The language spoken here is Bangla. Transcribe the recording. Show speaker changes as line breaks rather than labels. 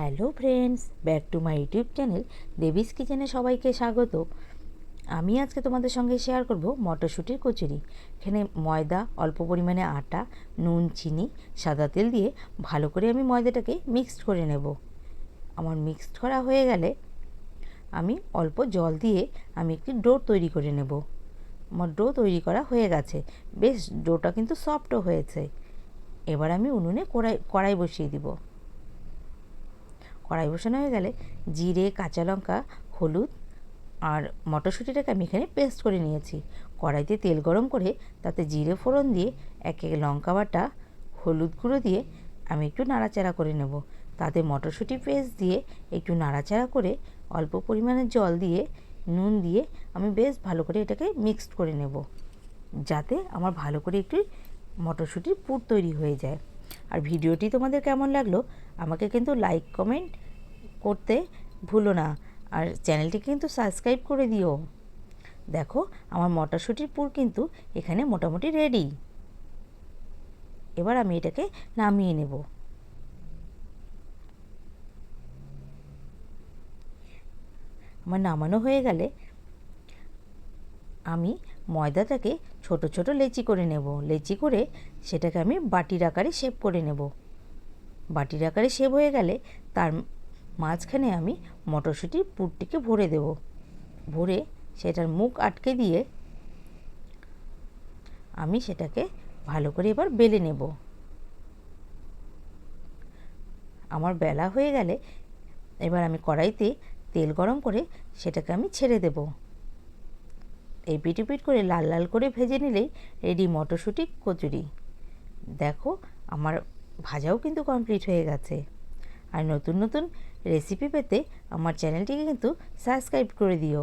Hello friends, back to my YouTube channel Debi's কিচেনে সবাইকে স্বাগত। আমি আজকে তোমাদের সঙ্গে শেয়ার করব মটরশুঁটির কচুরি। এখানে ময়দা, অল্প পরিমাণে আটা, নুন, চিনি, সাদা তেল দিয়ে ভালো করে আমি ময়দাটাকে মিক্সড করে নেব। আমার মিক্সড করা হয়ে গেলে আমি অল্প জল দিয়ে আমি একটি ডো তৈরি করে নেব। আমার ডো তৈরি করা হয়ে গেছে। বেশ ডোটা কিন্তু সফটও হয়েছে। এবার আমি উনুনে কড়াই কড়াই বসিয়ে দিব। কড়াই বসানো হয়ে গেলে জিরে, কাঁচা লঙ্কা, হলুদ আর মটরশুঁটিটাকে আমি এখানে পেস্ট করে নিয়েছি। কড়াইতে তেল গরম করে তাতে জিরে ফোড়ন দিয়ে এক এক লঙ্কা বাটা, হলুদ গুঁড়ো দিয়ে আমি একটু নাড়াচাড়া করে নেব। তাতে মটরশুঁটি পেস্ট দিয়ে একটু নাড়াচাড়া করে অল্প পরিমাণে জল দিয়ে, নুন দিয়ে আমি বেশ ভালো করে এটাকে মিক্সড করে নেব। যাতে আমার ভালো করে একটু মটরশুঁটির পুর তৈরি হয়ে যায়। আর ভিডিওটি তোমাদের কেমন লাগল, আমাকে কিন্তু লাইক কমেন্ট করতে ভুলো না। আর চ্যানেলটিকে কিন্তু সাবস্ক্রাইব করে দিও। দেখো, আমার মটরশুঁটির পুর কিন্তু এখানে মোটামুটি রেডি এবার আমি এটাকে নামিয়ে নেব। আমার নামানো হয়ে গেলে আমি ময়দাটাকে ছোট ছোট লেচি করে নেব। লেচি করে সেটাকে আমি বাটির আকারে শেপ করে নেব। বাটির আকারে শেপ হয়ে গেলে তার মাঝখানে আমি মটরশুঁটির পুরটিকে ভরে দেব। ভরে সেটার মুখ আটকে দিয়ে আমি সেটাকে ভালো করে এবার বেলে নেব। আমার বেলা হয়ে গেলে এবার আমি কড়াইতে তেল গরম করে সেটাকে আমি ছেড়ে দেব। এই পিট করে লাল লাল করে ভেজে নিলেই রেডি মটরশুঁটি, কচুরি। দেখো, আমার ভাজাও কিন্তু কমপ্লিট হয়ে গেছে। আর নতুন নতুন রেসিপি পেতে আমার চ্যানেলটিকে কিন্তু সাবস্ক্রাইব করে দিও।